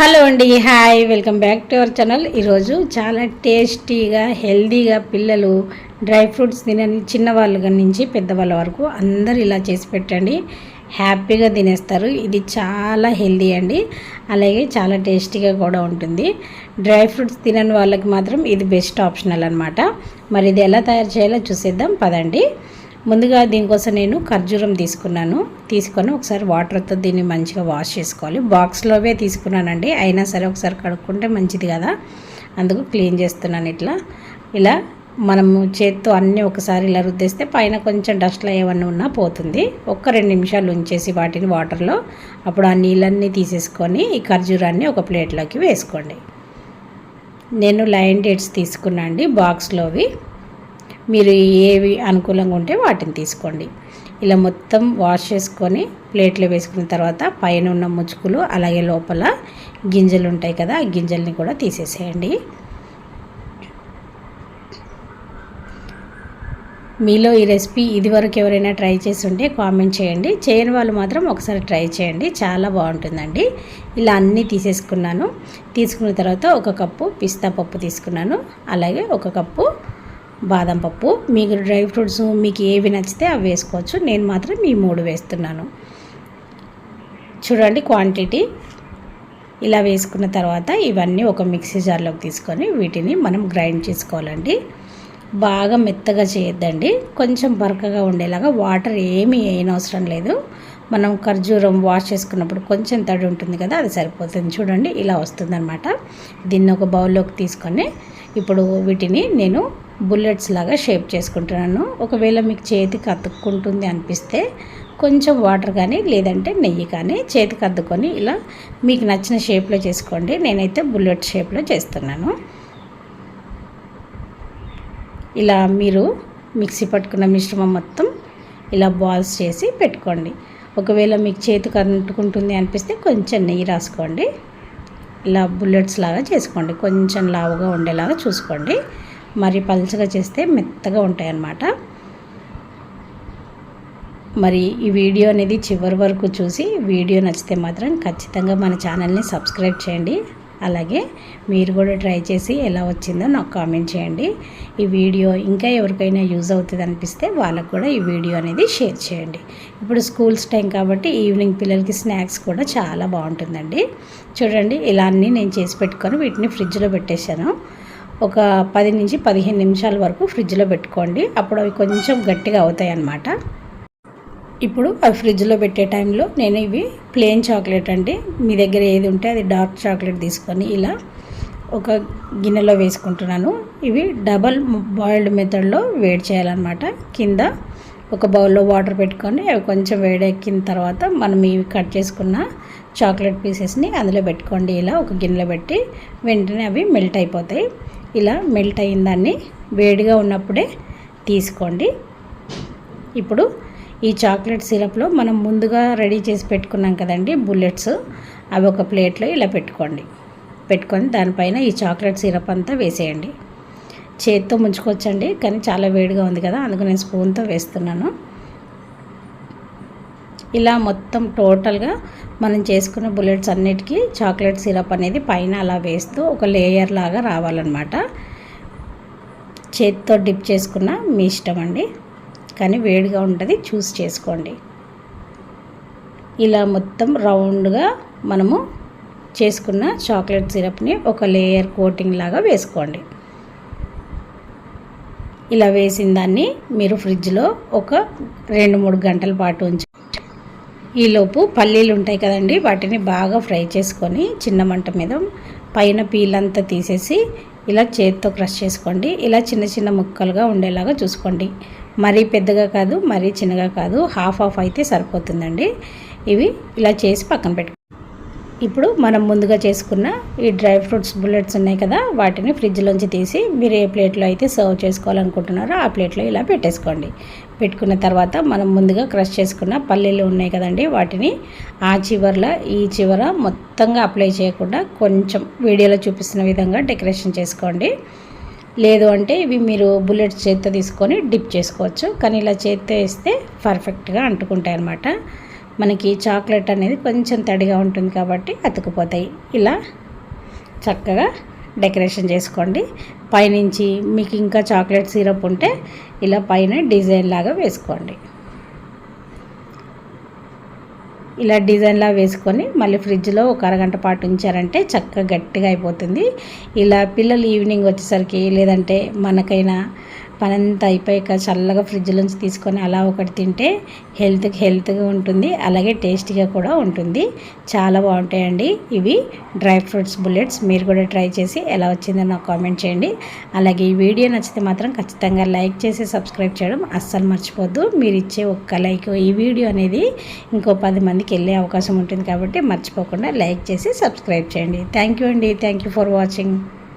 Hello అండి hi welcome back to our channel. ఈరోజు చాలా టేస్టీగా హెల్దీగా పిల్లలు డ్రై ఫ్రూట్స్ తినని చిన్నవాళ్ళ నుంచి పెద్దవాళ్ళ వరకు అందరు ఇలా చేసి పెట్టండి. హ్యాపీగా తినేస్తారు. ఇది చాలా హెల్దీ అండి. అలాగే చాలా టేస్టీగా కూడా ఉంటుంది. డ్రై ఫ్రూట్స్ తినని వాళ్ళకి మాత్రం ఇది బెస్ట్ ఆప్షనల్ అనమాట మరి ఇది ఎలా తయారు చేయాలో చూసేద్దాం. పదండి. ముందుగా దీనికోసం నేను ఖర్జూరం తీసుకున్నాను. తీసుకొని ఒకసారి వాటర్తో దీన్ని మంచిగా వాష్ చేసుకోవాలి. బాక్స్లోవే తీసుకున్నానండి. అయినా సరే ఒకసారి కడుక్కుంటే మంచిది కదా. అందుకు క్లీన్ చేస్తున్నాను ఇట్లా. ఇలా మనము చేత్తో అన్నీ ఒకసారి ఇలా రుద్దేస్తే పైన కొంచెం డస్ట్లో ఏమన్నా ఉన్నా పోతుంది. ఒక్క రెండు నిమిషాలు ఉంచేసి వాటిని వాటర్లో అప్పుడు ఆ నీళ్ళన్నీ తీసేసుకొని ఈ ఖర్జూరాన్ని ఒక ప్లేట్లోకి వేసుకోండి. నేను లైన్ డేట్స్ తీసుకున్నా అండి. బాక్స్లోవి మీరు ఏవి అనుకూలంగా ఉంటే వాటిని తీసుకోండి. ఇలా మొత్తం వాష్ చేసుకొని ప్లేట్లో వేసుకున్న తర్వాత పైన ఉన్న ముచ్చుకులు అలాగే లోపల గింజలు ఉంటాయి కదా ఆ గింజల్ని కూడా తీసేసేయండి. మీలో ఈ రెసిపీ ఇదివరకు ఎవరైనా ట్రై చేసి ఉంటే కామెంట్ చేయండి. చేయని వాళ్ళు మాత్రం ఒకసారి ట్రై చేయండి. చాలా బాగుంటుందండి. ఇలా అన్నీ తీసేసుకున్నాను. తీసుకున్న తర్వాత ఒక కప్పు పిస్తా పప్పు తీసుకున్నాను. అలాగే ఒక కప్పు బాదం పప్పు మీకు డ్రై ఫ్రూట్స్ మీకు ఏవి నచ్చితే అవి వేసుకోవచ్చు. నేను మాత్రం ఈ మూడు వేస్తున్నాను. చూడండి క్వాంటిటీ. ఇలా వేసుకున్న తర్వాత ఇవన్నీ ఒక మిక్సీ జార్లోకి తీసుకొని వీటిని మనం గ్రైండ్ చేసుకోవాలండి. బాగా మెత్తగా చేయొద్దండి. కొంచెం బరకగా ఉండేలాగా వాటర్ ఏమీ వేయనవసరం లేదు. మనం ఖర్జూరం వాష్ చేసుకున్నప్పుడు కొంచెం తడి ఉంటుంది కదా అది సరిపోతుంది. చూడండి ఇలా వస్తుందన్నమాట. దీన్ని ఒక బౌల్లోకి తీసుకొని ఇప్పుడు వీటిని నేను బుల్లెట్స్ లాగా షేప్ చేసుకుంటున్నాను. ఒకవేళ మీకు చేతికి అతుక్కుంటుంది అనిపిస్తే కొంచెం వాటర్ కానీ లేదంటే నెయ్యి కానీ చేతికి అద్దుకొని ఇలా మీకు నచ్చిన షేప్లో చేసుకోండి. నేనైతే బుల్లెట్ షేప్లో చేస్తున్నాను. ఇలా మీరు మిక్సీ పట్టుకున్న మిశ్రమం మొత్తం ఇలా బాల్స్ చేసి పెట్టుకోండి. ఒకవేళ మీకు చేతికి అంటుకుంటుంది అనిపిస్తే కొంచెం నెయ్యి రాసుకోండి. ఇలా బుల్లెట్స్ లాగా చేసుకోండి. కొంచెం లావుగా ఉండేలాగా చూసుకోండి. మరి పలుచగా చేస్తే మెత్తగా ఉంటాయి అన్నమాట మరి ఈ వీడియో అనేది చివరి వరకు చూసి వీడియో నచ్చితే మాత్రం ఖచ్చితంగా మన ఛానల్ని సబ్స్క్రైబ్ చేయండి. అలాగే మీరు కూడా ట్రై చేసి ఎలా వచ్చిందో నాకు కామెంట్ చేయండి. ఈ వీడియో ఇంకా ఎవరికైనా యూజ్ అవుతుంది అనిపిస్తే వాళ్ళకు కూడా ఈ వీడియో అనేది షేర్ చేయండి. ఇప్పుడు స్కూల్స్ టైం కాబట్టి ఈవినింగ్ పిల్లలకి స్నాక్స్ కూడా చాలా బాగుంటుందండి. చూడండి ఇలా అన్నీ నేను చేసి పెట్టుకొని వీటిని ఫ్రిడ్జ్లో పెట్టేశాను. ఒక పది నుంచి పదిహేను నిమిషాల వరకు ఫ్రిడ్జ్లో పెట్టుకోండి. అప్పుడు అవి కొంచెం గట్టిగా అవుతాయి అన్నమాట. ఇప్పుడు అవి ఫ్రిడ్జ్లో పెట్టే టైంలో నేను ఇవి ప్లెయిన్ చాక్లెట్ అండి. మీ దగ్గర ఏది ఉంటే అది డార్క్ చాక్లెట్ తీసుకొని ఇలా ఒక గిన్నెలో వేసుకుంటున్నాను. ఇవి డబల్ బాయిల్డ్ మెథడ్లో వేడి చేయాలన్నమాట. కింద ఒక బౌల్లో వాటర్ పెట్టుకొని అవి కొంచెం వేడెక్కిన తర్వాత మనం ఇవి కట్ చేసుకున్న చాక్లెట్ పీసెస్ని అందులో పెట్టుకోండి. ఇలా ఒక గిన్నెలో పెట్టి వెంటనే అవి మెల్ట్ అయిపోతాయి. ఇలా మెల్ట్ అయిన దాన్ని వేడిగా ఉన్నప్పుడే తీసుకోండి. ఇప్పుడు ఈ చాక్లెట్ సిరప్లో మనం ముందుగా రెడీ చేసి పెట్టుకున్నాం కదండి బుల్లెట్స్ అవి ఒక ప్లేట్లో ఇలా పెట్టుకోండి. పెట్టుకొని దానిపైన ఈ చాక్లెట్ సిరప్ అంతా వేసేయండి. చేతితో ముంచుకోవచ్చండి కానీ చాలా వేడిగా ఉంది కదా అందుకు నేను స్పూన్తో వేస్తున్నాను. ఇలా మొత్తం టోటల్గా మనం చేసుకున్న బుల్లెట్స్ అన్నిటికీ చాక్లెట్ సిరప్ అనేది పైన అలా వేస్తూ ఒక లేయర్ లాగా రావాలన్నమాట. చేతితో డిప్ చేసుకున్న మీ ఇష్టం అండి. కానీ వేడిగా ఉంటుంది చూస్ చేసుకోండి. ఇలా మొత్తం రౌండ్గా మనము చేసుకున్న చాక్లెట్ సిరప్ని ఒక లేయర్ కోటింగ్ లాగా వేసుకోండి. ఇలా వేసిన దాన్ని మీరు ఫ్రిడ్జ్లో ఒక రెండు మూడు గంటల పాటు ఉంచు ఈలోపు పల్లీలు ఉంటాయి కదండి వాటిని బాగా ఫ్రై చేసుకొని చిన్న మంట మీద పైన పీలంతా తీసేసి ఇలా చేతితో క్రష్ చేసుకోండి. ఇలా చిన్న చిన్న ముక్కలుగా ఉండేలాగా చూసుకోండి. మరీ పెద్దగా కాదు మరీ చిన్నగా కాదు హాఫ్ హాఫ్ అయితే సరిపోతుందండి. ఇవి ఇలా చేసి పక్కన పెట్టుకోండి. ఇప్పుడు మనం ముందుగా చేసుకున్న ఈ డ్రై ఫ్రూట్స్ బుల్లెట్స్ ఉన్నాయి కదా వాటిని ఫ్రిడ్జ్లోంచి తీసి మీరు ఏ ప్లేట్లో అయితే సర్వ్ చేసుకోవాలనుకుంటున్నారో ఆ ప్లేట్లో ఇలా పెట్టేసుకోండి. పెట్టుకున్న తర్వాత మనం ముందుగా క్రష్ చేసుకున్న పల్లీలు ఉన్నాయి కదండి వాటిని ఆ చివరల ఈ చివర మొత్తంగా అప్లై చేయకుండా కొంచెం వీడియోలో చూపిస్తున్న విధంగా డెకరేషన్ చేసుకోండి. లేదు అంటే ఇవి మీరు బుల్లెట్స్ చేత్తో తీసుకొని డిప్ చేసుకోవచ్చు కానీ ఇలా చేత్తో వేస్తే పర్ఫెక్ట్గా అంటుకుంటాయి అన్నమాట మనకి చాక్లెట్ అనేది కొంచెం తడిగా ఉంటుంది కాబట్టి అతుకుపోతాయి. ఇలా చక్కగా డెకరేషన్ చేసుకోండి. పైనుంచి మీకు ఇంకా చాక్లెట్ సిరప్ ఉంటే ఇలా పైన డిజైన్ లాగా వేసుకోండి. ఇలా డిజైన్లా వేసుకొని మళ్ళీ ఫ్రిడ్జ్లో ఒక అరగంట పాటు ఉంచారంటే చక్కగా గట్టిగా అయిపోతుంది. ఇలా పిల్లలు ఈవినింగ్ వచ్చేసరికి లేదంటే మనకైనా పనంతా అయిపోయాక చల్లగా ఫ్రిడ్జ్ నుంచి తీసుకొని అలా ఒకటి తింటే హెల్త్కి హెల్త్గా ఉంటుంది అలాగే టేస్టీగా కూడా ఉంటుంది. చాలా బాగుంటాయండి ఇవి. డ్రై ఫ్రూట్స్ బుల్లెట్స్ మీరు కూడా ట్రై చేసి ఎలా వచ్చిందో నాకు కామెంట్ చేయండి. అలాగే ఈ వీడియో నచ్చితే మాత్రం ఖచ్చితంగా లైక్ చేసి సబ్స్క్రైబ్ చేయడం అస్సలు మర్చిపోద్దు. మీరు ఇచ్చే ఒక్క లైక్ ఈ వీడియో అనేది ఇంకో పది మందికి వెళ్ళే అవకాశం ఉంటుంది కాబట్టి మర్చిపోకుండా లైక్ చేసి సబ్స్క్రైబ్ చేయండి. థ్యాంక్ యూ అండి. Thank you for watching